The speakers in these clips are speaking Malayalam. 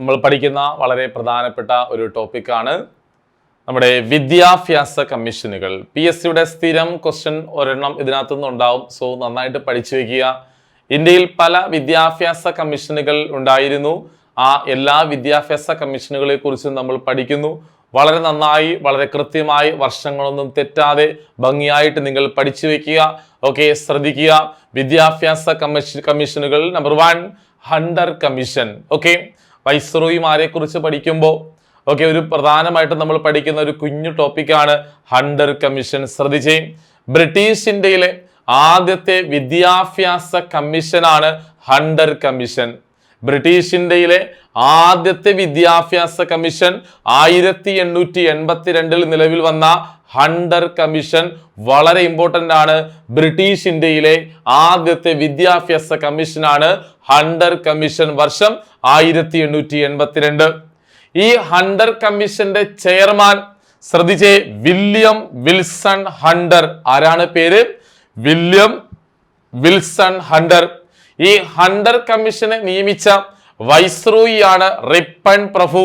നമ്മൾ പഠിക്കുന്ന വളരെ പ്രധാനപ്പെട്ട ഒരു ടോപ്പിക്കാണ് നമ്മുടെ വിദ്യാഭ്യാസ കമ്മീഷനുകൾ. പി എസ് സിയുടെ സ്ഥിരം ക്വസ്റ്റ്യൻ ഒരെണ്ണം ഇതിനകത്തു നിന്നുണ്ടാവും. സോ നന്നായിട്ട് പഠിച്ചു വെക്കുക. ഇന്ത്യയിൽ പല വിദ്യാഭ്യാസ കമ്മീഷനുകൾ ഉണ്ടായിരുന്നു. ആ എല്ലാ വിദ്യാഭ്യാസ കമ്മീഷനുകളെ കുറിച്ചും നമ്മൾ പഠിക്കുന്നു. വളരെ നന്നായി വളരെ കൃത്യമായി വർഷങ്ങളൊന്നും തെറ്റാതെ ഭംഗിയായിട്ട് നിങ്ങൾ പഠിച്ചു വെക്കുക. ഓക്കെ ശ്രദ്ധിക്കുക. വിദ്യാഭ്യാസ commission കമ്മീഷനുകൾ number one Hunter commission. Okay വൈസ്രോയിമാരെ കുറിച്ച് പഠിക്കുമ്പോൾ ഓക്കെ ഒരു പ്രധാനമായിട്ട് നമ്മൾ പഠിക്കുന്ന ഒരു കുഞ്ഞു ടോപ്പിക്കാണ് ഹണ്ടർ കമ്മീഷൻ. ശ്രദ്ധിച്ചേ ബ്രിട്ടീഷ് ഇന്ത്യയിലെ ആദ്യത്തെ വിദ്യാഭ്യാസ കമ്മീഷനാണ് ഹണ്ടർ കമ്മീഷൻ. ബ്രിട്ടീഷ് ഇന്ത്യയിലെ ആദ്യത്തെ വിദ്യാഭ്യാസ കമ്മീഷൻ ആയിരത്തി എണ്ണൂറ്റി എൺപത്തിരണ്ടിൽ നിലവിൽ വന്ന ഹണ്ടർ കമ്മീഷൻ വളരെ ഇമ്പോർട്ടന്റ് ആണ്. ബ്രിട്ടീഷ് ഇന്ത്യയിലെ ആദ്യത്തെ വിദ്യാഭ്യാസ കമ്മീഷനാണ് ഹണ്ടർ കമ്മീഷൻ വർഷം ആയിരത്തി എണ്ണൂറ്റി എൺപത്തിരണ്ട്. ഈ ഹണ്ടർ കമ്മീഷന്റെ ചെയർമാൻ ശ്രദ്ധിച്ചേ വില്യം വിൽസൺ ഹണ്ടർ. ആരാണ് പേര്? William Wilson Hunter. ഈ ഹണ്ടർ കമ്മീഷനെ നിയമിച്ച വൈസ്രൂയി ആണ് റിപ്പൺ പ്രഭു.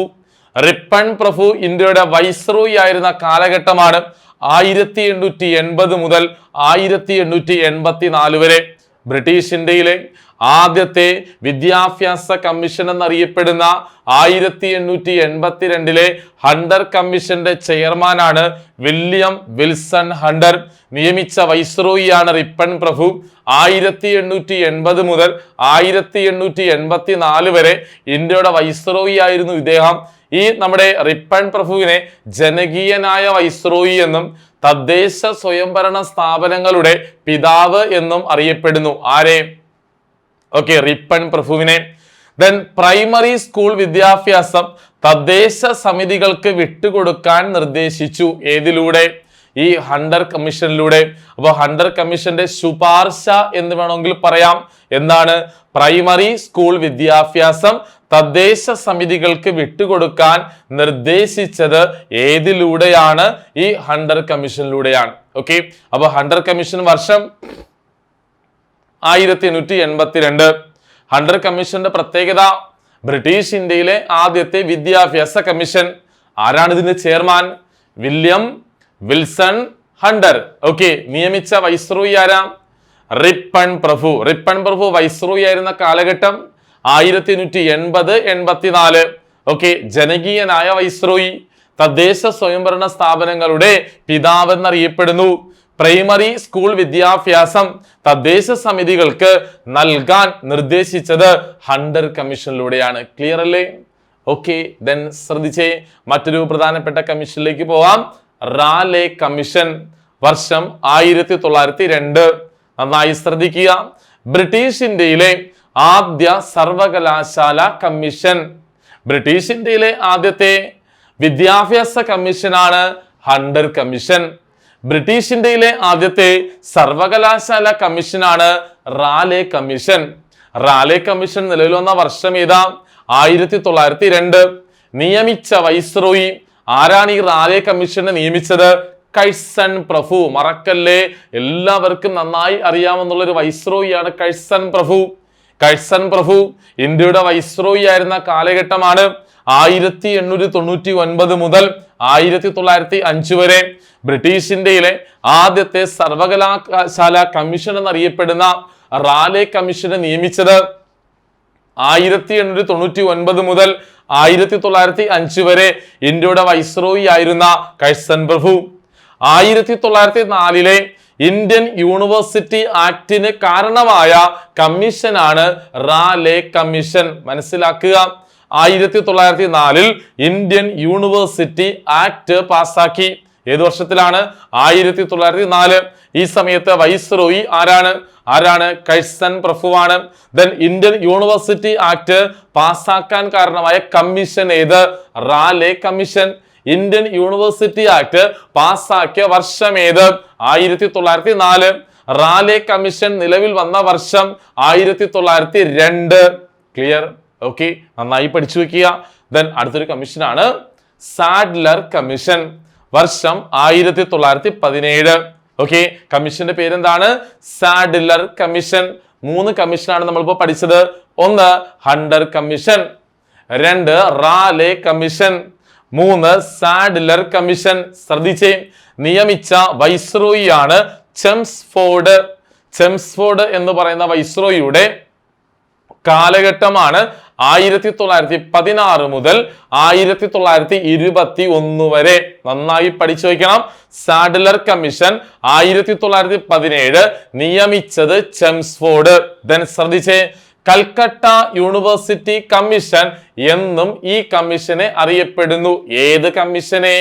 റിപ്പൺ പ്രഭു ഇന്ത്യയുടെ വൈസ്രൂയി ആയിരുന്ന കാലഘട്ടമാണ് ആയിരത്തി എണ്ണൂറ്റി എൺപത് മുതൽ ആയിരത്തി എണ്ണൂറ്റി എൺപത്തി നാല് വരെ ബ്രിട്ടീഷ് ഇന്ത്യയിലെ ആദ്യത്തെ വിദ്യാഭ്യാസ കമ്മീഷൻ എന്നറിയപ്പെടുന്ന ആയിരത്തി എണ്ണൂറ്റി എൺപത്തിരണ്ടിലെ ഹണ്ടർ കമ്മീഷന്റെ ചെയർമാനാണ് വില്യം വിൽസൺ ഹണ്ടർ. നിയമിച്ച വൈസ്രോയിയാണ് റിപ്പൺ പ്രഭു. ആയിരത്തി എണ്ണൂറ്റി എൺപത് മുതൽ ആയിരത്തി എണ്ണൂറ്റി എൺപത്തി നാല് വരെ ഇന്ത്യയുടെ വൈസ്രോയി ആയിരുന്നു ഇദ്ദേഹം. ഈ നമ്മുടെ റിപ്പൺ പ്രഭുവിനെ ജനകീയനായ വൈസ്രോയി എന്നും തദ്ദേശ സ്വയംഭരണ സ്ഥാപനങ്ങളുടെ പിതാവ് എന്നും അറിയപ്പെടുന്നു. ആരെ? ഓക്കെ റിപ്പൺ പ്രഭുവിനെ ദെൻ പ്രൈമറി സ്കൂൾ വിദ്യാഭ്യാസം തദ്ദേശ സമിതികൾക്ക് വിട്ടുകൊടുക്കാൻ നിർദ്ദേശിച്ചു. ഏതിലൂടെ? ഈ ഹണ്ടർ കമ്മീഷനിലൂടെ. അപ്പോൾ ഹണ്ടർ കമ്മീഷന്റെ ശുപാർശ എന്ന് വേണമെങ്കിൽ പറയാം. എന്താണ്? പ്രൈമറി സ്കൂൾ വിദ്യാഭ്യാസം തദ്ദേശ സമിതികൾക്ക് വിട്ടുകൊടുക്കാൻ നിർദ്ദേശിച്ചത് ഏതിലൂടെയാണ്? ഈ ഹണ്ടർ കമ്മീഷനിലൂടെയാണ്. ഓക്കെ അപ്പോൾ ഹണ്ടർ കമ്മീഷൻ വർഷം ആയിരത്തി എണ്ണൂറ്റി എൺപത്തിരണ്ട് ഹണ്ടർ കമ്മീഷന്റെ പ്രത്യേകത ബ്രിട്ടീഷ് ഇന്ത്യയിലെ ആദ്യത്തെ വിദ്യാഭ്യാസ കമ്മീഷൻ. ആരാണ് ഇതിന്റെ chairman? William Wilson Hunter. Okay നിയമിച്ച വൈസ്രോയി ആരാം? റിപ്പൺ പ്രഭു. റിപ്പൺ പ്രഭു വൈസ്രോയി ആയിരുന്ന കാലഘട്ടം ആയിരത്തി എണ്ണൂറ്റി എൺപത് എൺപത്തിനാല്. ഓക്കെ ജനകീയനായ വൈസ്രോയി തദ്ദേശ സ്വയംഭരണ സ്ഥാപനങ്ങളുടെ പിതാവ് എന്നറിയപ്പെടുന്നു പ്രൈമറി സ്കൂൾ വിദ്യാഭ്യാസം തദ്ദേശ സമിതികൾക്ക് നൽകാൻ നിർദ്ദേശിച്ചത് ഹണ്ടർ കമ്മീഷനിലൂടെയാണ്. ക്ലിയർ അല്ലേ? ഓക്കെ ദെൻ ശ്രദ്ധിച്ചേ. മറ്റൊരു പ്രധാനപ്പെട്ട കമ്മീഷനിലേക്ക് പോവാം. റാലെ കമ്മീഷൻ വർഷം ആയിരത്തി തൊള്ളായിരത്തി രണ്ട് നന്നായി ശ്രദ്ധിക്കുക. ബ്രിട്ടീഷ് ഇന്ത്യയിലെ ആദ്യ സർവകലാശാല കമ്മീഷൻ. ബ്രിട്ടീഷ് ഇന്ത്യയിലെ ആദ്യത്തെ വിദ്യാഭ്യാസ കമ്മീഷനാണ് ഹണ്ടർ കമ്മീഷൻ. ബ്രിട്ടീഷ് ഇന്ത്യയിലെ ആദ്യത്തെ സർവകലാശാല കമ്മീഷനാണ് റാലെ കമ്മീഷൻ. റാലെ കമ്മീഷൻ നിലവിൽ വന്ന വർഷം ഏതാ? ആയിരത്തി തൊള്ളായിരത്തി രണ്ട് നിയമിച്ച വൈസ്രോയി ആരാണ് ഈ റാലെ കമ്മീഷനെ നിയമിച്ചത്? കഴ്സൺ പ്രഭു. മറക്കല്ലേ? എല്ലാവർക്കും നന്നായി അറിയാമെന്നുള്ള ഒരു വൈസ്രോയിയാണ് കഴ്സൺ പ്രഭു. കഴ്സൺ പ്രഭു ഇന്ത്യയുടെ വൈസ്രോയി ആയിരുന്ന കാലഘട്ടമാണ് ആയിരത്തി എണ്ണൂറ്റി തൊണ്ണൂറ്റി ഒൻപത് മുതൽ ആയിരത്തി തൊള്ളായിരത്തി അഞ്ച് വരെ ബ്രിട്ടീഷ് ഇന്ത്യയിലെ ആദ്യത്തെ സർവകലാശാല കമ്മീഷൻ എന്നറിയപ്പെടുന്ന റാലെ കമ്മീഷനെ നിയമിച്ചത് ആയിരത്തി എണ്ണൂറ്റി തൊണ്ണൂറ്റി ഒൻപത് മുതൽ ആയിരത്തി തൊള്ളായിരത്തി അഞ്ച് വരെ ഇന്ത്യയുടെ വൈസ്രോയി ആയിരുന്ന കഴ്സൻ പ്രഭു. ആയിരത്തി തൊള്ളായിരത്തി നാലിലെ ഇന്ത്യൻ യൂണിവേഴ്സിറ്റി ആക്ടിന് കാരണമായ കമ്മീഷനാണ് റാലെ കമ്മീഷൻ. മനസ്സിലാക്കുക. ആയിരത്തി തൊള്ളായിരത്തി നാലിൽ ഇന്ത്യൻ യൂണിവേഴ്സിറ്റി ആക്ട് പാസ്സാക്കി. ഏത് വർഷത്തിലാണ്? ആയിരത്തി തൊള്ളായിരത്തി നാല് ഈ സമയത്ത് വൈസ്രോയി ആരാണ്? ആരാണ്? കഴ്സൻ പ്രഫുവാണ് ദെൻ ഇന്ത്യൻ യൂണിവേഴ്സിറ്റി ആക്ട് പാസ്സാക്കാൻ കാരണമായ കമ്മീഷൻ ഏത്? Raleigh commission. Indian university act പാസ്സാക്കിയ വർഷം ഏത്? ആയിരത്തി തൊള്ളായിരത്തി നാല് റാലെ കമ്മീഷൻ നിലവിൽ വന്ന വർഷം ആയിരത്തി തൊള്ളായിരത്തി രണ്ട് ക്ലിയർ ഓക്കെ നന്നായി പഠിച്ചു വെക്കുക. ദെൻ അടുത്തൊരു കമ്മീഷനാണ് സാഡ്ലർ കമ്മീഷൻ വർഷം ആയിരത്തി തൊള്ളായിരത്തി പതിനേഴ് ഓക്കെ കമ്മീഷന്റെ പേരെന്താണ്? സാഡിലർ കമ്മീഷൻ മൂന്ന് കമ്മീഷനാണ് നമ്മളിപ്പോൾ പഠിച്ചത്. ഒന്ന് ഹണ്ടർ കമ്മീഷൻ രണ്ട് റാലെ കമ്മീഷൻ മൂന്ന് സാഡ്ലർ കമ്മീഷൻ ശ്രദ്ധിച്ചേ. നിയമിച്ച വൈസ്രോയിയാണ് ചെംസ്ഫോർഡ് ചെംസ്ഫോർഡ് എന്ന് പറയുന്ന വൈസ്രോയിയുടെ കാലഘട്ടമാണ് ആയിരത്തി തൊള്ളായിരത്തി പതിനാറ് മുതൽ ആയിരത്തി തൊള്ളായിരത്തി ഇരുപത്തി ഒന്ന് വരെ. നന്നായി പഠിച്ചു വയ്ക്കണം. സാഡലർ കമ്മീഷൻ ആയിരത്തി തൊള്ളായിരത്തി പതിനേഴ് നിയമിച്ചത് ചെംസ്ഫോർഡ് ദെൻ ശ്രദ്ധിച്ചേ കൽക്കട്ട യൂണിവേഴ്സിറ്റി കമ്മീഷൻ എന്നും ഈ കമ്മീഷനെ അറിയപ്പെടുന്നു. ഏത് കമ്മീഷനെ?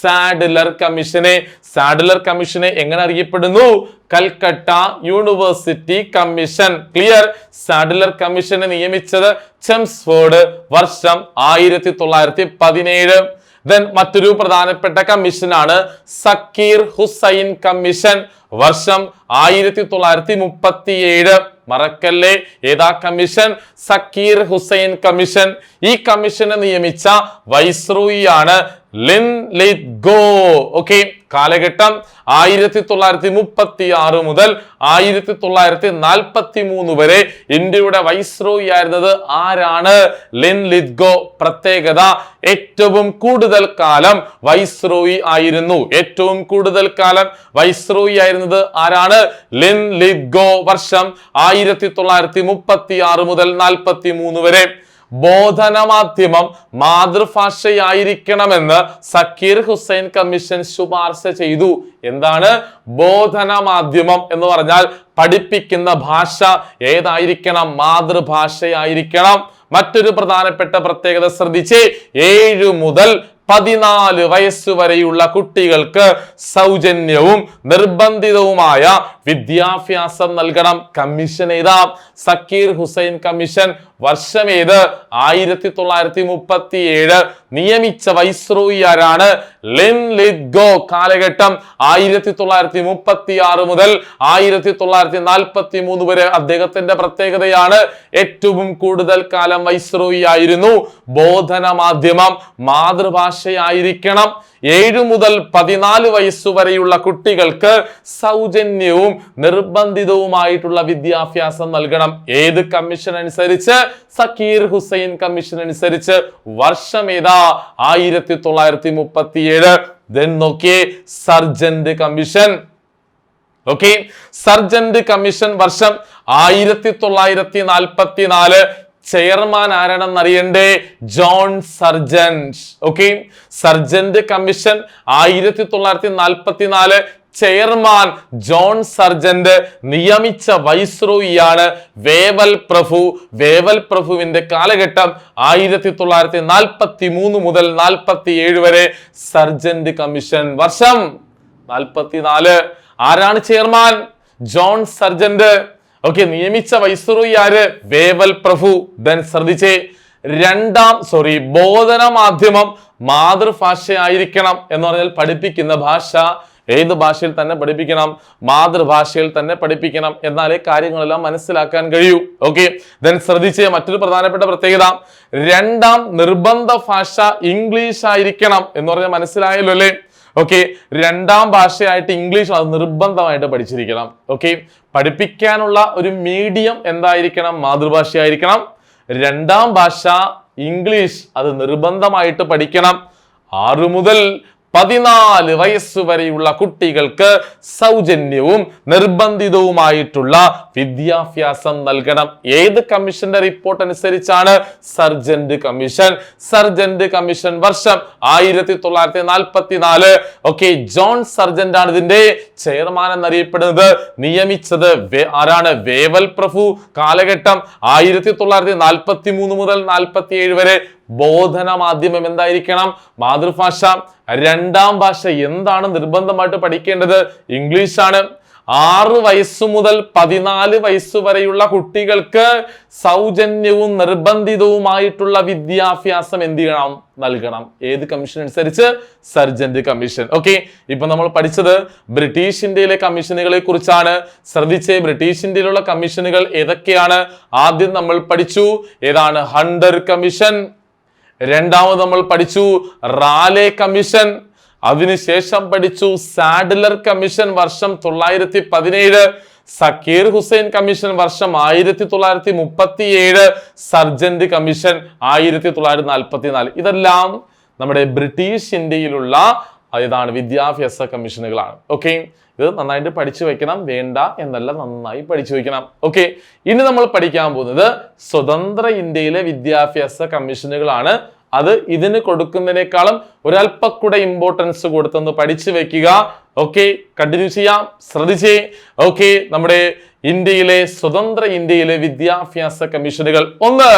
സാഡ്ലർ കമ്മീഷനെ. സാഡ്ലർ കമ്മീഷനെ എങ്ങനെ അറിയപ്പെടുന്നു? Calcutta university commission. Clear Sadler കമ്മീഷനെ നിയമിച്ചത് ചെംസ്ഫോർഡ് വർഷം ആയിരത്തി തൊള്ളായിരത്തി പതിനേഴ് ദെൻ മറ്റൊരു പ്രധാനപ്പെട്ട കമ്മീഷനാണ് സക്കീർ ഹുസൈൻ കമ്മീഷൻ വർഷം ആയിരത്തി തൊള്ളായിരത്തി മുപ്പത്തിയേഴ് മറക്കല്ലേ? ഏതാ കമ്മീഷൻ? സക്കീർ ഹുസൈൻ കമ്മീഷൻ. ഈ കമ്മീഷനെ നിയമിച്ച വൈസ്രോയിയാണ് ലിൻ ലിത് ഗോ ഓക്കെ കാലഘട്ടം ആയിരത്തി തൊള്ളായിരത്തി മുപ്പത്തി ആറ് മുതൽ ആയിരത്തി തൊള്ളായിരത്തി നാൽപ്പത്തി മൂന്ന് വരെ ഇന്ത്യയുടെ വൈസ്രോയി ആയിരുന്നത് ആരാണ്? ലിൻ ലിത്ഗോ പ്രത്യേകത ഏറ്റവും കൂടുതൽ കാലം വൈസ്രോയി ആയിരുന്നു. ഏറ്റവും കൂടുതൽ കാലം വൈസ്രോയി ആയിരുന്നത് ആരാണ്? ലിൻ ലിത്ഗോ വർഷം ആയിരത്തി തൊള്ളായിരത്തി മുപ്പത്തി ആറ് മുതൽ നാൽപ്പത്തി മൂന്ന് വരെ. ബോധന മാധ്യമം മാതൃഭാഷയായിരിക്കണമെന്ന് സക്കീർ ഹുസൈൻ കമ്മീഷൻ ശുപാർശ ചെയ്തു. എന്താണ്? ബോധന മാധ്യമം എന്ന് പറഞ്ഞാൽ പഠിപ്പിക്കുന്ന ഭാഷ ഏതായിരിക്കണം? മാതൃഭാഷയായിരിക്കണം. മറ്റൊരു പ്രധാനപ്പെട്ട പ്രത്യേകത ശ്രദ്ധിച്ച് ഏഴു മുതൽ പതിനാല് വയസ്സ് വരെയുള്ള കുട്ടികൾക്ക് സൗജന്യവും നിർബന്ധിതവുമായ വിദ്യാഭ്യാസം നൽകണം. കമ്മീഷൻ ഏതാ? സക്കീർ ഹുസൈൻ കമ്മീഷൻ വർഷം ഏത്? ആയിരത്തി തൊള്ളായിരത്തി മുപ്പത്തി ഏഴ് നിയമിച്ച വൈസ്രോയി ആരാണ് ലിൻ ലിത് ഗോ കാലഘട്ടം ആയിരത്തി തൊള്ളായിരത്തി മുപ്പത്തി ആറ് മുതൽ ആയിരത്തി തൊള്ളായിരത്തി നാൽപ്പത്തി മൂന്ന് വരെ അദ്ദേഹത്തിന്റെ പ്രത്യേകതയാണ്. ഏറ്റവും കൂടുതൽ കാലം വൈസ്രോയി ആയിരുന്നു ബോധന മാധ്യമം മാതൃഭാഷയായിരിക്കണം ഏഴു മുതൽ പതിനാല് വയസ്സുവരെയുള്ള കുട്ടികൾക്ക് സൗജന്യവും നിർബന്ധിതവുമായിട്ടുള്ള വിദ്യാഭ്യാസം നൽകണം. ഏത് കമ്മീഷൻ അനുസരിച്ച്? സക്കീർ ഹുസൈൻ കമ്മീഷൻ അനുസരിച്ച്. വർഷം ഏതാ? ആയിരത്തി തൊള്ളായിരത്തി മുപ്പത്തിയേഴ് ദെൻ നോക്കിയേ Sargent commission. Okay Sargent commission വർഷം ആയിരത്തി തൊള്ളായിരത്തി നാൽപ്പത്തി നാല് ചെയർമാൻ ആരാണെന്ന് അറിയണ്ടേ John Sargent okay Sargent commission ആയിരത്തി തൊള്ളായിരത്തി നാൽപ്പത്തി നാല് ചെയർമാൻ ജോൺ സർജന്റ് നിയമിച്ച വൈസ്രോയിയാണ് വേവൽ പ്രഭു. വേവൽ പ്രഭുവിന്റെ കാലഘട്ടം ആയിരത്തി തൊള്ളായിരത്തി നാൽപ്പത്തി മൂന്ന് മുതൽ നാൽപ്പത്തി ഏഴ് വരെ സർജന്റ് കമ്മീഷൻ. വർഷം നാൽപ്പത്തിനാല് ആരാണ് ചെയർമാൻ? John Sargent. ഓക്കെ നിയമിച്ച വൈസ്രോയി ആര് വേവൽ പ്രഭു ദൻ ശ്രദ്ധിച്ചേ രണ്ടാം സോറി ബോധന മാധ്യമം മാതൃഭാഷയായിരിക്കണം എന്ന് പറഞ്ഞാൽ പഠിപ്പിക്കുന്ന ഭാഷ ഏത് ഭാഷയിൽ തന്നെ പഠിപ്പിക്കണം മാതൃഭാഷയിൽ തന്നെ പഠിപ്പിക്കണം എന്നാലേ കാര്യങ്ങളെല്ലാം മനസ്സിലാക്കാൻ കഴിയൂ. ഓക്കെ ദെൻ ശ്രദ്ധിച്ചേ മറ്റൊരു പ്രധാനപ്പെട്ട പ്രത്യേകത രണ്ടാം നിർബന്ധ ഭാഷ ഇംഗ്ലീഷ് ആയിരിക്കണം എന്ന് പറഞ്ഞാൽ മനസ്സിലായല്ലോ അല്ലേ? ഓക്കെ രണ്ടാം ഭാഷയായിട്ട് ഇംഗ്ലീഷ് അത് നിർബന്ധമായിട്ട് പഠിച്ചിരിക്കണം. ഓക്കെ പഠിപ്പിക്കാനുള്ള ഒരു മീഡിയം എന്തായിരിക്കണം? മാതൃഭാഷയായിരിക്കണം. രണ്ടാം ഭാഷ ഇംഗ്ലീഷ് അത് നിർബന്ധമായിട്ട് പഠിക്കണം. ആറു മുതൽ പതിനാല് വയസ്സ് വരെയുള്ള കുട്ടികൾക്ക് സൗജന്യവും നിർബന്ധിതവുമായിട്ടുള്ള വിദ്യാഭ്യാസം നൽകണം. ഏത് കമ്മീഷന്റെ റിപ്പോർട്ട് അനുസരിച്ചാണ്? Sergeant commission. സർജന്റ് കമ്മീഷൻ വർഷം ആയിരത്തി തൊള്ളായിരത്തി നാൽപ്പത്തി നാല് ഓക്കെ ജോൺ സർജന്റ് ആണ് ഇതിന്റെ ചെയർമാൻ എന്നറിയപ്പെടുന്നത്. നിയമിച്ചത് ആരാണ്? വേവൽ പ്രഭു. കാലഘട്ടം ആയിരത്തി തൊള്ളായിരത്തി നാൽപ്പത്തി മൂന്ന് മുതൽ നാൽപ്പത്തി ഏഴ് വരെ ബോധന മാധ്യമം എന്തായിരിക്കണം? മാതൃഭാഷ. രണ്ടാം ഭാഷ എന്താണ് നിർബന്ധമായിട്ട് പഠിക്കേണ്ടത്? ഇംഗ്ലീഷ് ആണ് ആറ് വയസ്സു മുതൽ പതിനാല് വയസ്സ് വരെയുള്ള കുട്ടികൾക്ക് സൗജന്യവും നിർബന്ധിതവുമായിട്ടുള്ള വിദ്യാഭ്യാസം എന്ത് ചെയ്യണം? നൽകണം. ഏത് കമ്മീഷൻ അനുസരിച്ച്? Sergeant commission. ഓക്കെ ഇപ്പൊ നമ്മൾ പഠിച്ചത് ബ്രിട്ടീഷ് ഇന്ത്യയിലെ കമ്മീഷനുകളെ കുറിച്ചാണ്. ശ്രദ്ധിച്ച് ബ്രിട്ടീഷ് ഇന്ത്യയിലുള്ള കമ്മീഷനുകൾ ഏതൊക്കെയാണ്? ആദ്യം നമ്മൾ പഠിച്ചു. ഏതാണ്? Hunter commission. രണ്ടാമത് നമ്മൾ പഠിച്ചു റാലെ കമ്മീഷൻ. അതിനുശേഷം പഠിച്ചു സാഡ്ലർ കമ്മീഷൻ വർഷം തൊള്ളായിരത്തി പതിനേഴ് സക്കീർ ഹുസൈൻ കമ്മീഷൻ വർഷം ആയിരത്തി തൊള്ളായിരത്തി മുപ്പത്തി ഏഴ് സർജന്റ് കമ്മീഷൻ ആയിരത്തി തൊള്ളായിരത്തി നാൽപ്പത്തി നാല് ഇതെല്ലാം നമ്മുടെ ബ്രിട്ടീഷ് ഇന്ത്യയിലുള്ള ഇതാണ് വിദ്യാഭ്യാസ കമ്മീഷനുകളാണ്. ഓക്കെ ഇത് നന്നായിട്ട് പഠിച്ചു വെക്കണം. വേണ്ട എന്നല്ല നന്നായി പഠിച്ചു വെക്കണം. ഓക്കെ ഇനി നമ്മൾ പഠിക്കാൻ പോകുന്നത് സ്വതന്ത്ര ഇന്ത്യയിലെ വിദ്യാഭ്യാസ കമ്മീഷനുകളാണ്. അത് ഇതിന് കൊടുക്കുന്നതിനേക്കാളും ഒരല്പക്കൂടെ ഇമ്പോർട്ടൻസ് കൊടുത്തൊന്ന് പഠിച്ചു വെക്കുക. ഓക്കെ കണ്ടിന്യൂ ചെയ്യാം. ശ്രദ്ധിച്ചേ. ഓക്കെ നമ്മുടെ ഇന്ത്യയിലെ സ്വതന്ത്ര ഇന്ത്യയിലെ വിദ്യാഭ്യാസ കമ്മീഷനുകൾ. ഒന്ന്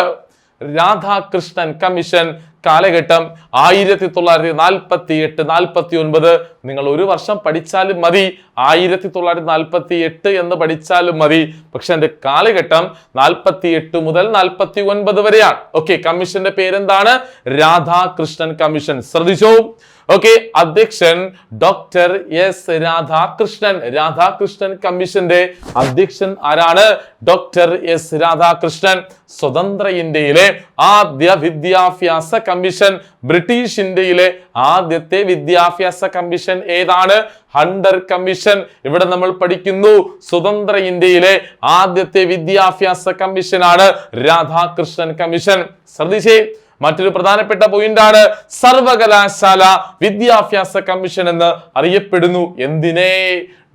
രാധാകൃഷ്ണൻ കമ്മീഷൻ. കാലഘട്ടം ആയിരത്തി തൊള്ളായിരത്തി നാൽപ്പത്തി എട്ട് നാൽപ്പത്തി ഒൻപത് നിങ്ങൾ ഒരു വർഷം പഠിച്ചാലും മതി. ആയിരത്തി തൊള്ളായിരത്തി നാൽപ്പത്തി എട്ട് എന്ന് പഠിച്ചാലും മതി. പക്ഷെ എന്റെ കാലഘട്ടം നാൽപ്പത്തി എട്ട് മുതൽ നാൽപ്പത്തി ഒൻപത് വരെയാണ്. ഓക്കെ കമ്മീഷന്റെ പേരെന്താണ്? രാധാകൃഷ്ണൻ കമ്മീഷൻ. ശ്രദ്ധിച്ചോ? ഓക്കെ അധ്യക്ഷൻ ഡോക്ടർ എസ് രാധാകൃഷ്ണൻ. രാധാകൃഷ്ണൻ കമ്മീഷന്റെ അധ്യക്ഷൻ ആരാണ്? Doctor S Radhakrishnan. സ്വതന്ത്ര ഇന്ത്യയിലെ ആദ്യ വിദ്യാഭ്യാസ കമ്മീഷൻ ബ്രിട്ടീഷ് ഇന്ത്യയിലെ ആദ്യത്തെ വിദ്യാഭ്യാസ കമ്മീഷൻ ഏതാണ്? Hunter commission. ഇവിടെ നമ്മൾ പഠിക്കുന്നു സ്വതന്ത്ര ഇന്ത്യയിലെ ആദ്യത്തെ വിദ്യാഭ്യാസ കമ്മീഷനാണ് രാധാകൃഷ്ണൻ കമ്മീഷൻ. ശ്രദ്ധിച്ചേ മറ്റൊരു പ്രധാനപ്പെട്ട പോയിന്റാണ് സർവകലാശാല വിദ്യാഭ്യാസ കമ്മീഷൻ എന്ന് അറിയപ്പെടുന്നു. എന്തിനെ?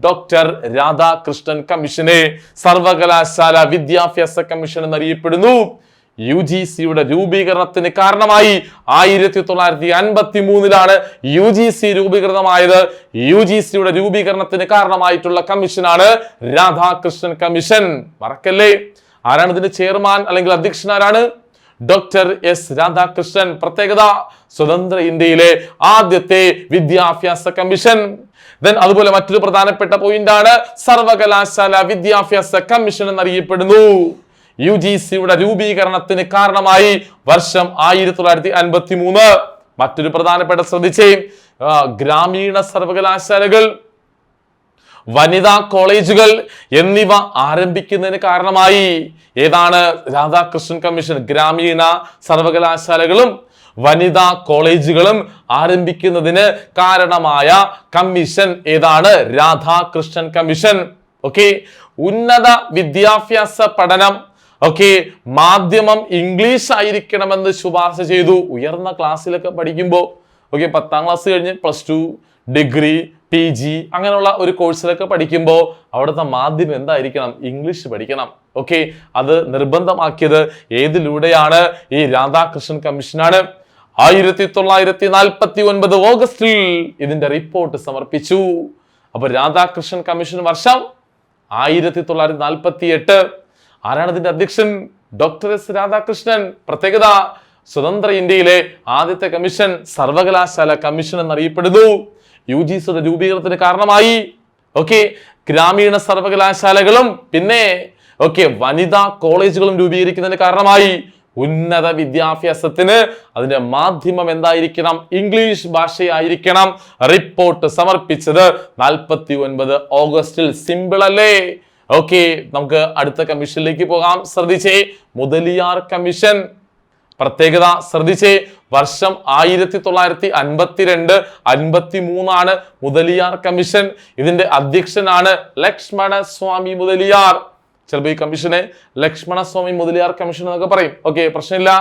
ഡോക്ടർ രാധാകൃഷ്ണൻ കമ്മീഷനെ. സർവകലാശാല വിദ്യാഭ്യാസ കമ്മീഷൻ എന്നറിയപ്പെടുന്നു യു ജി സിയുടെ രൂപീകരണത്തിന് കാരണമായി ആയിരത്തി തൊള്ളായിരത്തി അൻപത്തി മൂന്നിലാണ് യു ജി സി രൂപീകൃതമായത്. യു ജി സിയുടെ രൂപീകരണത്തിന് കാരണമായിട്ടുള്ള കമ്മീഷനാണ് രാധാകൃഷ്ണൻ കമ്മീഷൻ. മറക്കല്ലേ? ആരാണ് ഇതിന്റെ ചെയർമാൻ അല്ലെങ്കിൽ അധ്യക്ഷൻ ആരാണ് ഡോക്ടർ എസ് രാധാകൃഷ്ണൻ. പ്രത്യേകത സ്വതന്ത്ര ഇന്ത്യയിലെ ആദ്യത്തെ വിദ്യാഭ്യാസ കമ്മീഷൻ. ദെൻ അതുപോലെ മറ്റൊരു പ്രധാനപ്പെട്ട പോയിന്റ് ആണ് സർവകലാശാല വിദ്യാഭ്യാസ കമ്മീഷൻ എന്നറിയപ്പെടുന്നു. യു ജി സിയുടെ രൂപീകരണത്തിന് കാരണമായി വർഷം ആയിരത്തി തൊള്ളായിരത്തി അൻപത്തി മൂന്ന് മറ്റൊരു പ്രധാനപ്പെട്ട ശ്രദ്ധിച്ചേ ഗ്രാമീണ സർവകലാശാലകൾ വനിതാ കോളേജുകൾ എന്നിവ ആരംഭിക്കുന്നതിന് കാരണമായി ഏതാണ് രാധാകൃഷ്ണൻ കമ്മീഷൻ ഗ്രാമീണ സർവകലാശാലകളും വനിതാ കോളേജുകളും ആരംഭിക്കുന്നതിന് കാരണമായ കമ്മീഷൻ ഏതാണ് രാധാകൃഷ്ണൻ കമ്മീഷൻ. ഓക്കെ ഉന്നത വിദ്യാഭ്യാസ പഠനം ഓക്കെ മാധ്യമം ഇംഗ്ലീഷ് ആയിരിക്കണമെന്ന് ശുപാർശ ചെയ്തു. ഉയർന്ന ക്ലാസ്സിലൊക്കെ പഠിക്കുമ്പോൾ ഓക്കെ പത്താം ക്ലാസ് കഴിഞ്ഞ് plus two degree P G അങ്ങനെയുള്ള ഒരു കോഴ്സിലൊക്കെ പഠിക്കുമ്പോൾ അവിടുത്തെ മാധ്യമം എന്തായിരിക്കണം? ഇംഗ്ലീഷ് പഠിക്കണം. ഓക്കെ അത് നിർബന്ധമാക്കിയത് ഏതിലൂടെയാണ്? ഈ രാധാകൃഷ്ണൻ കമ്മീഷനാണ്. ആയിരത്തി തൊള്ളായിരത്തി നാൽപ്പത്തി ഒൻപത് ഓഗസ്റ്റിൽ ഇതിന്റെ റിപ്പോർട്ട് സമർപ്പിച്ചു. അപ്പൊ രാധാകൃഷ്ണൻ കമ്മീഷൻ വർഷം ആയിരത്തി തൊള്ളായിരത്തി നാൽപ്പത്തി എട്ട് ആരാണ് ഇതിന്റെ അധ്യക്ഷൻ? Doctor S Radhakrishnan. പ്രത്യേകത സ്വതന്ത്ര ഇന്ത്യയിലെ ആദ്യത്തെ കമ്മീഷൻ സർവകലാശാല കമ്മീഷൻ എന്നറിയപ്പെടുന്നു. യു ജി സിയുടെ രൂപീകരണത്തിന് കാരണമായി. ഓക്കെ ഗ്രാമീണ സർവകലാശാലകളും പിന്നെ ഓക്കെ വനിതാ കോളേജുകളും രൂപീകരിക്കുന്നതിന് കാരണമായി. ഉന്നത വിദ്യാഭ്യാസത്തിന് അതിന്റെ മാധ്യമം എന്തായിരിക്കണം? ഇംഗ്ലീഷ് ഭാഷയായിരിക്കണം. റിപ്പോർട്ട് സമർപ്പിച്ചത് നാൽപ്പത്തി ഒൻപത് ഓഗസ്റ്റിൽ. സിമ്പിൾ അല്ലേ? ഓക്കെ നമുക്ക് അടുത്ത കമ്മീഷനിലേക്ക് പോകാം. ശ്രദ്ധിച്ചേ മുതലിയാർ കമ്മീഷൻ പ്രത്യേകത ശ്രദ്ധിച്ചേ വർഷം ആയിരത്തി തൊള്ളായിരത്തി അൻപത്തിരണ്ട് അൻപത്തി മൂന്നാണ് മുതലിയാർ കമ്മീഷൻ ഇതിന്റെ അധ്യക്ഷനാണ് ലക്ഷ്മണ സ്വാമി മുതലിയാർ. ചിലപ്പോൾ ഈ കമ്മീഷനെ ലക്ഷ്മണ സ്വാമി മുതലിയാർ കമ്മീഷൻ എന്നൊക്കെ പറയും. ഓക്കെ പ്രശ്നമില്ല.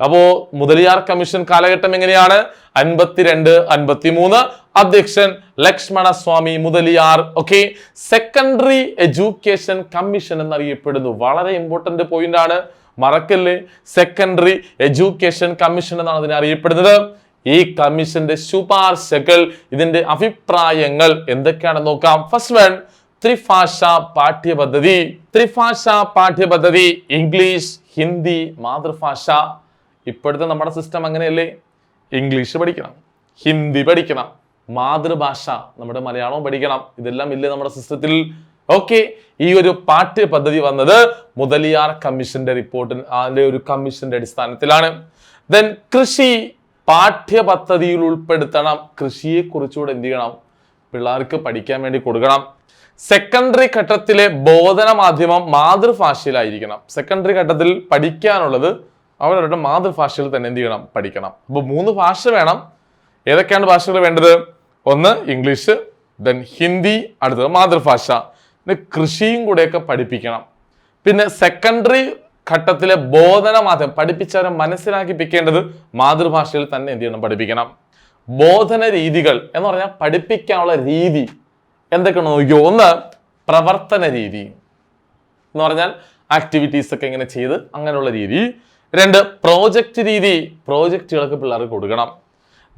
അപ്പോ മുതലിയാർ കമ്മീഷൻ കാലഘട്ടം എങ്ങനെയാണ്? അൻപത്തിരണ്ട് അൻപത്തി മൂന്ന് അധ്യക്ഷൻ Lakshmana Swami Mudaliar okay secondary education commission എന്നറിയപ്പെടുന്നു. വളരെ ഇമ്പോർട്ടന്റ് പോയിന്റ് ആണ്. മറക്കല്ലേ? സെക്കൻഡറി എഡ്യൂക്കേഷൻ കമ്മീഷൻ എന്നാണ് അതിനെ അറിയപ്പെടുന്നത്. ഈ കമ്മീഷന്റെ ശുപാർശകൾ ഇതിന്റെ അഭിപ്രായങ്ങൾ എന്തൊക്കെയാണെന്ന് നോക്കാം. ഫസ്റ്റ് വൺ ത്രിഭാഷ പാഠ്യപദ്ധതി. ത്രിഭാഷ പാഠ്യപദ്ധതി ഇംഗ്ലീഷ് ഹിന്ദി മാതൃഭാഷ. ഇപ്പോഴത്തെ നമ്മുടെ സിസ്റ്റം അങ്ങനെയല്ലേ? ഇംഗ്ലീഷ് പഠിക്കണം ഹിന്ദി പഠിക്കണം മാതൃഭാഷ നമ്മുടെ മലയാളവും പഠിക്കണം. ഇതെല്ലാം ഇല്ലേ നമ്മുടെ സിസ്റ്റത്തിൽ ഓക്കെ ഈ ഒരു പാഠ്യ പദ്ധതി വന്നത് മുതലിയാർ കമ്മീഷന്റെ റിപ്പോർട്ടിൽ അതിന്റെ ഒരു കമ്മീഷന്റെ അടിസ്ഥാനത്തിലാണ്. ദെൻ കൃഷി പാഠ്യ പദ്ധതിയിൽ ഉൾപ്പെടുത്തണം. കൃഷിയെ കുറിച്ചുകൂടെ എന്ത് ചെയ്യണം? പിള്ളേർക്ക് പഠിക്കാൻ വേണ്ടി കൊടുക്കണം. സെക്കൻഡറി ഘട്ടത്തിലെ ബോധന മാധ്യമം മാതൃഭാഷയിലായിരിക്കണം. സെക്കൻഡറി ഘട്ടത്തിൽ പഠിക്കാനുള്ളത് അവരവരുടെ മാതൃഭാഷയിൽ തന്നെ എന്ത് ചെയ്യണം? പഠിക്കണം. അപ്പോൾ മൂന്ന് ഭാഷ വേണം. ഏതൊക്കെയാണ് ഭാഷകൾ വേണ്ടത്? ഒന്ന് ഇംഗ്ലീഷ് ദെൻ ഹിന്ദി അടുത്തത് മാതൃഭാഷ. പിന്നെ കൃഷിയും കൂടെയൊക്കെ പഠിപ്പിക്കണം. പിന്നെ സെക്കൻഡറി ഘട്ടത്തിലെ ബോധന മാധ്യമം പഠിപ്പിച്ചവരെ മനസ്സിലാക്കിപ്പിക്കേണ്ടത് മാതൃഭാഷയിൽ തന്നെ എന്ത് ചെയ്യണം? പഠിപ്പിക്കണം. ബോധന രീതികൾ എന്ന് പറഞ്ഞാൽ പഠിപ്പിക്കാനുള്ള രീതി. എന്തൊക്കെയാണ് നോക്കിയോ ഒന്ന് പ്രവർത്തന രീതി. എന്ന് പറഞ്ഞാൽ ആക്ടിവിറ്റീസ് ഒക്കെ ഇങ്ങനെ ചെയ്ത് അങ്ങനെയുള്ള രീതി. രണ്ട് പ്രോജക്റ്റ് രീതി പ്രോജക്റ്റുകളൊക്കെ പിള്ളേർക്ക് കൊടുക്കണം.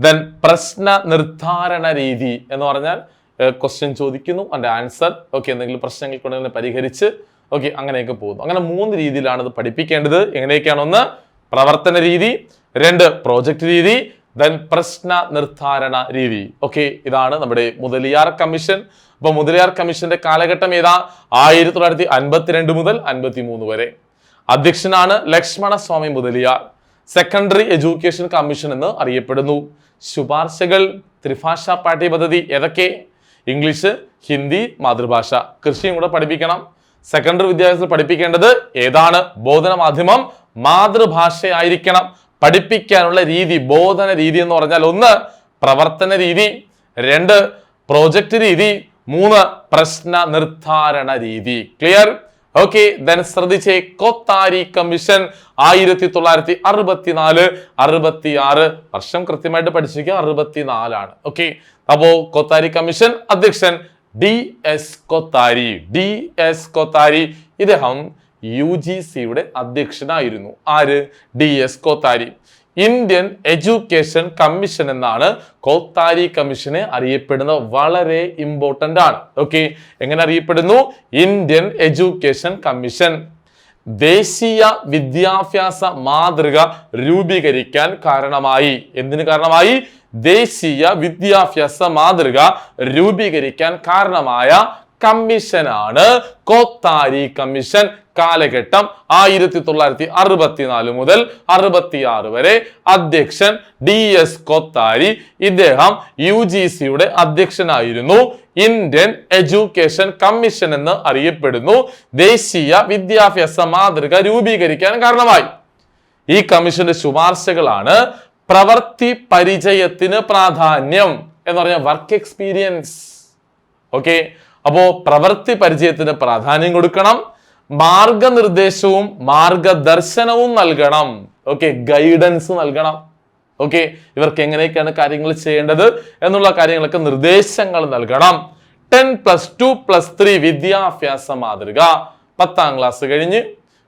ദെൻ പ്രശ്ന നിർദ്ധാരണ രീതി എന്ന് പറഞ്ഞാൽ ക്വസ്റ്റ്യൻ ചോദിക്കുന്നു അതിന്റെ ആൻസർ ഓക്കെ എന്തെങ്കിലും പ്രശ്നങ്ങൾ കൊണ്ടുതന്നെ പരിഹരിച്ച് ഓക്കെ അങ്ങനെയൊക്കെ പോകുന്നു. അങ്ങനെ മൂന്ന് രീതിയിലാണ് ഇത് പഠിപ്പിക്കേണ്ടത്. എങ്ങനെയൊക്കെയാണ് ഒന്ന്? പ്രവർത്തന രീതി. രണ്ട് പ്രോജക്റ്റ് രീതി. ദെൻ പ്രശ്ന നിർദ്ധാരണ രീതി. ഓക്കെ ഇതാണ് നമ്മുടെ മുതലിയാർ കമ്മീഷൻ. അപ്പൊ മുതലിയാർ കമ്മീഷന്റെ കാലഘട്ടം ഏതാ? ആയിരത്തി തൊള്ളായിരത്തി അൻപത്തിരണ്ട് മുതൽ അൻപത്തി മൂന്ന് വരെ. അധ്യക്ഷനാണ് Lakshmana Swami Mudaliar secondary education commission എന്ന് അറിയപ്പെടുന്നു. ശുപാർശകൾ ത്രിഭാഷാ പാഠ്യപദ്ധതി ഏതൊക്കെ? ഇംഗ്ലീഷ് ഹിന്ദി മാതൃഭാഷ. കൃഷിയും കൂടെ പഠിപ്പിക്കണം. സെക്കൻഡറി വിദ്യാഭ്യാസത്തിൽ പഠിപ്പിക്കേണ്ടത് ഏതാണ്? ബോധന മാധ്യമം മാതൃഭാഷയായിരിക്കണം. പഠിപ്പിക്കാനുള്ള രീതി ബോധന രീതി എന്ന് പറഞ്ഞാൽ ഒന്ന് പ്രവർത്തന രീതി. രണ്ട് പ്രോജക്റ്റ് രീതി. മൂന്ന് പ്രശ്ന നിർദ്ധാരണ രീതി. ക്ലിയർ ഓക്കെ ദൻ ശ്രദ്ധിച്ചേ കൊത്താരി കമ്മീഷൻ ആയിരത്തി തൊള്ളായിരത്തി അറുപത്തിനാല് അറുപത്തി ആറ് വർഷം കൃത്യമായിട്ട് പഠിച്ചിരിക്കുക അറുപത്തിനാലാണ്. ഓക്കെ അപ്പോ കൊത്താരി കമ്മീഷൻ അധ്യക്ഷൻ D S Kothari D S Kothari. ഇദ്ദേഹം യു ജി സിയുടെ അധ്യക്ഷനായിരുന്നു. ആര്? D S Kothari. Indian education commission എന്നാണ് കോത്താരി കമ്മീഷനെ അറിയപ്പെടുന്നത് വളരെ ഇമ്പോർട്ടന്റ് ആണ്. ഓക്കെ എങ്ങനെ അറിയപ്പെടുന്നു? Indian education commission. ദേശീയ വിദ്യാഭ്യാസ മാതൃക രൂപീകരിക്കാൻ കാരണമായി. എന്തിനു കാരണമായി? ദേശീയ വിദ്യാഭ്യാസ മാതൃക രൂപീകരിക്കാൻ കാരണമായ കമ്മീഷനാണ്. കോത്താരി കമ്മീഷൻ കാലഘട്ടം ആയിരത്തി തൊള്ളായിരത്തി അറുപത്തിനാല് മുതൽ അറുപത്തിയാറ് വരെ അധ്യക്ഷൻ ഡി എസ് കോത്താരി ഇദ്ദേഹം യു ജി സിയുടെ അധ്യക്ഷനായിരുന്നു. ഇന്ത്യൻ എഡ്യൂക്കേഷൻ കമ്മീഷൻ എന്ന് അറിയപ്പെടുന്നു. ദേശീയ വിദ്യാഭ്യാസ മാതൃക രൂപീകരിക്കാൻ കാരണമായി. ഈ കമ്മീഷന്റെ ശുപാർശകളാണ് പ്രവൃത്തി പരിചയത്തിന് പ്രാധാന്യം എന്ന് പറഞ്ഞ വർക്ക് എക്സ്പീരിയൻസ്. ഓക്കെ? അപ്പോ പ്രവൃത്തി പരിചയത്തിന് പ്രാധാന്യം കൊടുക്കണം. മാർഗനിർദ്ദേശവും മാർഗദർശനവും നൽകണം. ഓക്കെ ഗൈഡൻസ് നൽകണം. ഓക്കെ ഇവർക്ക് എങ്ങനെയൊക്കെയാണ് കാര്യങ്ങൾ ചെയ്യേണ്ടത് എന്നുള്ള കാര്യങ്ങളൊക്കെ നിർദ്ദേശങ്ങൾ നൽകണം. Ten plus two plus three വിദ്യാഭ്യാസ മാതൃക. പത്താം ക്ലാസ് കഴിഞ്ഞ്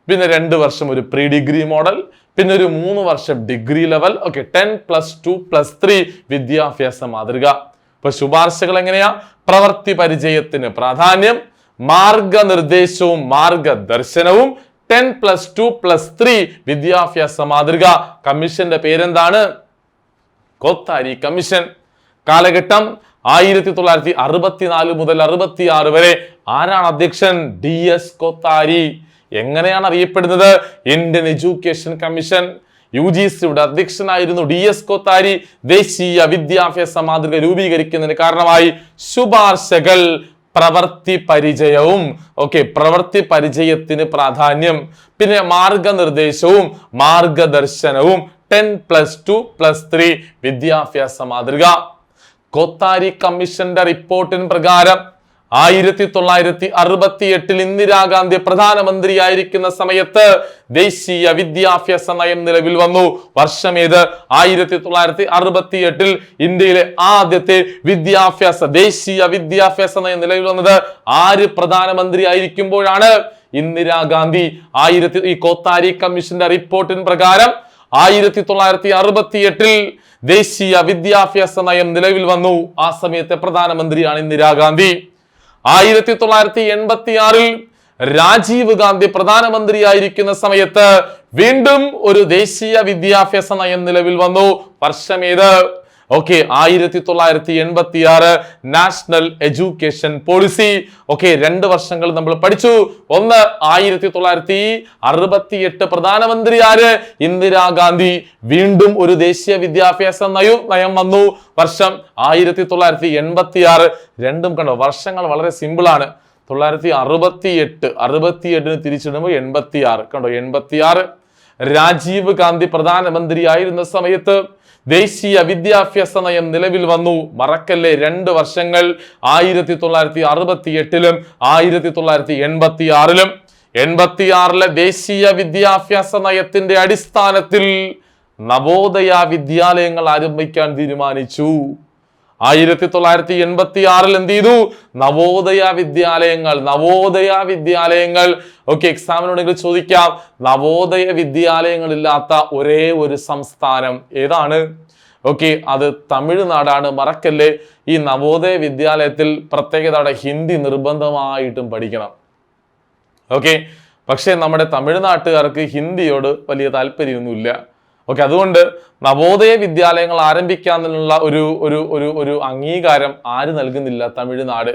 പിന്നെ രണ്ട് വർഷം ഒരു പ്രീ ഡിഗ്രി മോഡൽ പിന്നെ ഒരു മൂന്ന് വർഷം degree level okay ten plus two plus three വിദ്യാഭ്യാസ മാതൃക. ഇപ്പൊ ശുപാർശകൾ എങ്ങനെയാ? പ്രവൃത്തി പരിചയത്തിന് പ്രാധാന്യം മാർഗനിർദ്ദേശവും മാർഗദർശനവും ten plus two plus three വിദ്യാഭ്യാസ മാതൃക. കമ്മീഷന്റെ പേരെന്താണ്? കോത്താരി കമ്മീഷൻ. കാലഘട്ടം ആയിരത്തി തൊള്ളായിരത്തി അറുപത്തിനാല് മുതൽ അറുപത്തി ആറ് വരെ. ആരാണ് അധ്യക്ഷൻ? D S Kothari. എങ്ങനെയാണ് അറിയപ്പെടുന്നത്? Indian education commission. U G സിയുടെ അധ്യക്ഷനായിരുന്നു ഡി എസ് കോത്താരി. ദേശീയ വിദ്യാഭ്യാസ മാതൃക രൂപീകരിക്കുന്നതിന് കാരണമായി ശുപാർശകൾ പ്രവൃത്തി പരിചയവും. ഓക്കെ പ്രവൃത്തി പരിചയത്തിന് പ്രാധാന്യം. പിന്നെ മാർഗനിർദ്ദേശവും മാർഗദർശനവും. Ten plus two plus three വിദ്യാഭ്യാസ മാതൃക. കൊത്താരി കമ്മീഷന്റെ റിപ്പോർട്ടിൻ പ്രകാരം ആയിരത്തി തൊള്ളായിരത്തി അറുപത്തി എട്ടിൽ ഇന്ദിരാഗാന്ധി പ്രധാനമന്ത്രിയായിരിക്കുന്ന സമയത്ത് ദേശീയ വിദ്യാഭ്യാസ നയം നിലവിൽ വന്നു. വർഷം ഏത്? ആയിരത്തി തൊള്ളായിരത്തി അറുപത്തി എട്ടിൽ ഇന്ത്യയിലെ ആദ്യത്തെ വിദ്യാഭ്യാസ ദേശീയ വിദ്യാഭ്യാസ നയം നിലവിൽ വന്നത് ആര് പ്രധാനമന്ത്രി ആയിരിക്കുമ്പോഴാണ് ഇന്ദിരാഗാന്ധി ആയിരത്തി ഈ കോത്താരി കമ്മീഷന്റെ റിപ്പോർട്ടിൻ പ്രകാരം ആയിരത്തി തൊള്ളായിരത്തി അറുപത്തി എട്ടിൽ ദേശീയ വിദ്യാഭ്യാസ നയം നിലവിൽ വന്നു. ആ സമയത്തെ പ്രധാനമന്ത്രിയാണ് ഇന്ദിരാഗാന്ധി ആയിരത്തി തൊള്ളായിരത്തി എൺപത്തി ആറിൽ രാജീവ് ഗാന്ധി പ്രധാനമന്ത്രിയായിരിക്കുന്ന സമയത്ത് വീണ്ടും ഒരു ദേശീയ വിദ്യാഭ്യാസ നയം നിലവിൽ വന്നു. വർഷമേത്? ഓക്കെ ആയിരത്തി തൊള്ളായിരത്തി എൺപത്തി ആറ് നാഷണൽ എഡ്യൂക്കേഷൻ പോളിസി ഓക്കെ രണ്ട് വർഷങ്ങൾ നമ്മൾ പഠിച്ചു. ഒന്ന് ആയിരത്തി തൊള്ളായിരത്തി അറുപത്തി എട്ട് പ്രധാനമന്ത്രി ആര്? ഇന്ദിരാഗാന്ധി. വീണ്ടും ഒരു ദേശീയ വിദ്യാഭ്യാസ നയം നയം വന്നു. വർഷം ആയിരത്തി തൊള്ളായിരത്തി എൺപത്തി ആറ് രണ്ടും കണ്ടോ വർഷങ്ങൾ വളരെ സിമ്പിൾ ആണ്. തൊള്ളായിരത്തി അറുപത്തി എട്ട് അറുപത്തി എട്ടിന് തിരിച്ചിടുമ്പോൾ എൺപത്തി ആറ് കണ്ടോ എൺപത്തി ആറ് രാജീവ് ഗാന്ധി പ്രധാനമന്ത്രിയായിരുന്ന സമയത്ത് ദേശീയ വിദ്യാഭ്യാസ നയം നിലവിൽ വന്നു. മറക്കല്ലേ രണ്ട് വർഷങ്ങൾ. ആയിരത്തി തൊള്ളായിരത്തി അറുപത്തി എട്ടിലും ആയിരത്തി തൊള്ളായിരത്തി എൺപത്തി ആറിലും എൺപത്തിയാറിലെ ദേശീയ വിദ്യാഭ്യാസ നയത്തിന്റെ അടിസ്ഥാനത്തിൽ നവോദയ വിദ്യാലയങ്ങൾ ആരംഭിക്കാൻ തീരുമാനിച്ചു. ആയിരത്തി തൊള്ളായിരത്തി എൺപത്തി ആറിൽ എന്ത് ചെയ്തു? നവോദയ വിദ്യാലയങ്ങൾ നവോദയ വിദ്യാലയങ്ങൾ. ഓക്കെ എക്സാമിനുണ്ടെങ്കിൽ ചോദിക്കാം. നവോദയ വിദ്യാലയങ്ങളില്ലാത്ത ഒരേ ഒരു സംസ്ഥാനം ഏതാണ്? ഓക്കെ അത് തമിഴ്നാടാണ്. മറക്കല്ലേ? ഈ നവോദയ വിദ്യാലയത്തിൽ പ്രത്യേകത അവിടെ ഹിന്ദി നിർബന്ധമായിട്ടും പഠിക്കണം. ഓക്കെ പക്ഷേ നമ്മുടെ തമിഴ്നാട്ടുകാർക്ക് ഹിന്ദിയോട് വലിയ താല്പര്യമൊന്നുമില്ല. ഓക്കെ അതുകൊണ്ട് നവോദയ വിദ്യാലയങ്ങൾ ആരംഭിക്കാനുള്ള ഒരു ഒരു ഒരു ഒരു അംഗീകാരം ആര് നൽകുന്നില്ല തമിഴ്നാട്?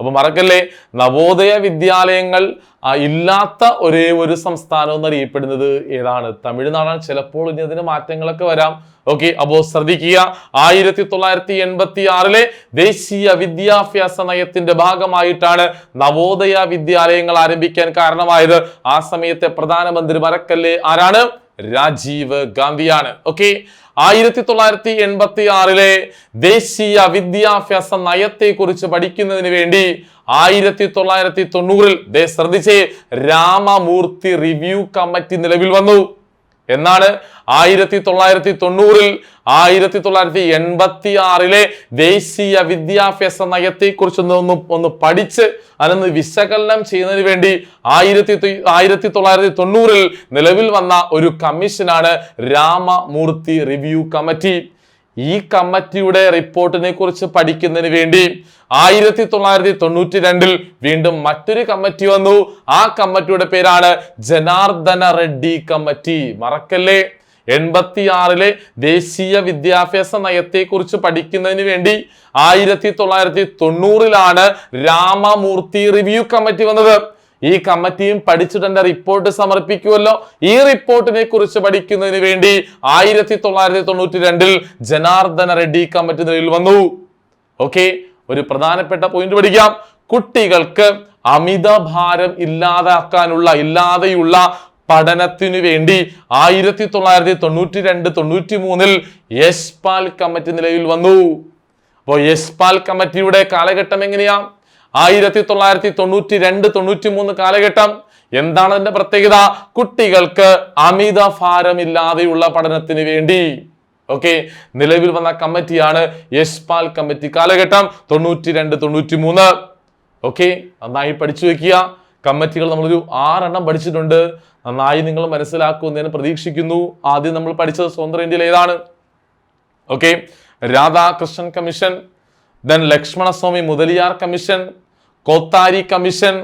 അപ്പൊ മറക്കല്ലേ നവോദയ വിദ്യാലയങ്ങൾ ഇല്ലാത്ത ഒരേ ഒരു സംസ്ഥാനം എന്നറിയപ്പെടുന്നത് ഏതാണ്? തമിഴ്നാടാണ്. ചിലപ്പോൾ ഇനി അതിന് മാറ്റങ്ങളൊക്കെ വരാം. ഓക്കെ അപ്പോ ശ്രദ്ധിക്കുക. ആയിരത്തി തൊള്ളായിരത്തി എൺപത്തി ആറിലെ ദേശീയ വിദ്യാഭ്യാസ നയത്തിന്റെ ഭാഗമായിട്ടാണ് നവോദയ വിദ്യാലയങ്ങൾ ആരംഭിക്കാൻ കാരണമായത്. ആ സമയത്തെ പ്രധാനമന്ത്രി മറക്കല്ലേ? ആരാണ്? രാജീവ് ഗാന്ധിയാണ്. ഓക്കെ ആയിരത്തി തൊള്ളായിരത്തി എൺപത്തി ആറിലെ ദേശീയ വിദ്യാഭ്യാസ നയത്തെ കുറിച്ച് പഠിക്കുന്നതിന് വേണ്ടി ആയിരത്തി തൊള്ളായിരത്തി തൊണ്ണൂറിൽ ശ്രദ്ധിച്ചേ രാമമൂർത്തി റിവ്യൂ കമ്മിറ്റി നിലവിൽ വന്നു. എന്നാണ് ആയിരത്തി തൊള്ളായിരത്തി തൊണ്ണൂറിൽ ആയിരത്തി തൊള്ളായിരത്തി എൺപത്തി ആറിലെ ദേശീയ വിദ്യാഭ്യാസ നയത്തെ കുറിച്ച് ഒന്ന് ഒന്ന് പഠിച്ച് അതൊന്ന് വിശകലനം ചെയ്യുന്നതിന് വേണ്ടി ആയിരത്തി ആയിരത്തി തൊള്ളായിരത്തി തൊണ്ണൂറിൽ നിലവിൽ വന്ന ഒരു കമ്മീഷനാണ് രാമമൂർത്തി റിവ്യൂ കമ്മിറ്റി. ഈ കമ്മിറ്റിയുടെ റിപ്പോർട്ടിനെ കുറിച്ച് പഠിക്കുന്നതിന് വേണ്ടി ആയിരത്തി തൊള്ളായിരത്തി തൊണ്ണൂറ്റി രണ്ടിൽ വീണ്ടും മറ്റൊരു കമ്മിറ്റി വന്നു. ആ കമ്മിറ്റിയുടെ പേരാണ് ജനാർദ്ദന റെഡ്ഡി കമ്മിറ്റി. മറക്കല്ലേ? എൺപത്തിയാറിലെ ദേശീയ വിദ്യാഭ്യാസ നയത്തെ കുറിച്ച് പഠിക്കുന്നതിന് വേണ്ടി ആയിരത്തി തൊള്ളായിരത്തി തൊണ്ണൂറിലാണ് രാമമൂർത്തി റിവ്യൂ കമ്മിറ്റി വന്നത്. ഈ കമ്മിറ്റിയും പഠിച്ചിട്ടുണ്ട് റിപ്പോർട്ട് സമർപ്പിക്കുമല്ലോ. ഈ റിപ്പോർട്ടിനെ കുറിച്ച് പഠിക്കുന്നതിന് വേണ്ടി ആയിരത്തി തൊള്ളായിരത്തി തൊണ്ണൂറ്റി രണ്ടിൽ ജനാർദ്ദന റെഡ്ഡി കമ്മിറ്റി നിലയിൽ വന്നു. ഓക്കെ ഒരു പ്രധാനപ്പെട്ട പോയിന്റ് പഠിക്കാം. കുട്ടികൾക്ക് അമിത ഭാരം ഇല്ലാതാക്കാനുള്ള ഇല്ലാതെയുള്ള പഠനത്തിനു വേണ്ടി ആയിരത്തി തൊള്ളായിരത്തി തൊണ്ണൂറ്റി രണ്ട് തൊണ്ണൂറ്റി മൂന്നിൽ യശ്പാൽ കമ്മിറ്റി നിലയിൽ വന്നു. അപ്പോൾ യശ്പാൽ കമ്മിറ്റിയുടെ കാലഘട്ടം എങ്ങനെയാ? ആയിരത്തി തൊള്ളായിരത്തി തൊണ്ണൂറ്റി രണ്ട് തൊണ്ണൂറ്റി മൂന്ന് കാലഘട്ടം. എന്താണ് അതിന്റെ പ്രത്യേകത? കുട്ടികൾക്ക് അമിത ഭാരമില്ലാതെയുള്ള പഠനത്തിന് വേണ്ടി. ഓക്കെ? നിലവിൽ വന്ന കമ്മിറ്റിയാണ് യശ്പാൽ കമ്മിറ്റി കാലഘട്ടം തൊണ്ണൂറ്റി രണ്ട് തൊണ്ണൂറ്റി മൂന്ന് ഓക്കെ? നന്നായി പഠിച്ചു വെക്കുക. കമ്മിറ്റികൾ നമ്മളൊരു ആറെണ്ണം പഠിച്ചിട്ടുണ്ട്. നന്നായി നിങ്ങൾ മനസ്സിലാക്കുമെന്ന് ഞാൻ പ്രതീക്ഷിക്കുന്നു. ആദ്യം നമ്മൾ പഠിച്ചത് സ്വതന്ത്ര ഇന്ത്യയിൽ ഏതാണ്? Okay? Radhakrishnan commission then Lakshmanaswamy Mudaliar commission Kothari commission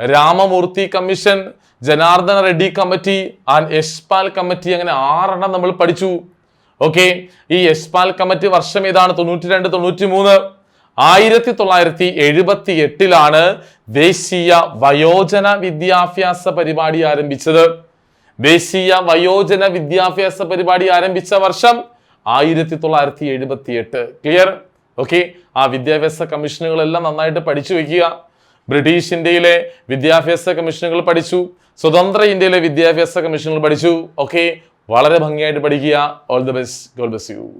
Ramamurthi commission Janardhana Reddy committee and Yashpal committee അങ്ങനെ ആറെണ്ണം നമ്മൾ പഠിച്ചു. ഓക്കെ ഈ യശ്പാൽ കമ്മിറ്റി വർഷം ഏതാണ്? തൊണ്ണൂറ്റി രണ്ട് തൊണ്ണൂറ്റി മൂന്ന് ആയിരത്തി തൊള്ളായിരത്തി എഴുപത്തി എട്ടിലാണ് ദേശീയ വയോജന വിദ്യാഭ്യാസ പരിപാടി ആരംഭിച്ചത്. ദേശീയ വയോജന വിദ്യാഭ്യാസ പരിപാടി ആരംഭിച്ച വർഷം ആയിരത്തി തൊള്ളായിരത്തി എഴുപത്തി എട്ട് ക്ലിയർ ഓക്കെ ആ വിദ്യാഭ്യാസ കമ്മീഷനുകളെല്ലാം നന്നായിട്ട് പഠിച്ചു വെക്കുക ബ്രിട്ടീഷ് ഇന്ത്യയിലെ വിദ്യാഭ്യാസ കമ്മീഷനുകൾ പഠിച്ചു. സ്വതന്ത്ര ഇന്ത്യയിലെ വിദ്യാഭ്യാസ കമ്മീഷനുകൾ പഠിച്ചു. ഓക്കെ വളരെ ഭംഗിയായിട്ട് പഠിക്കുക. All the best all best you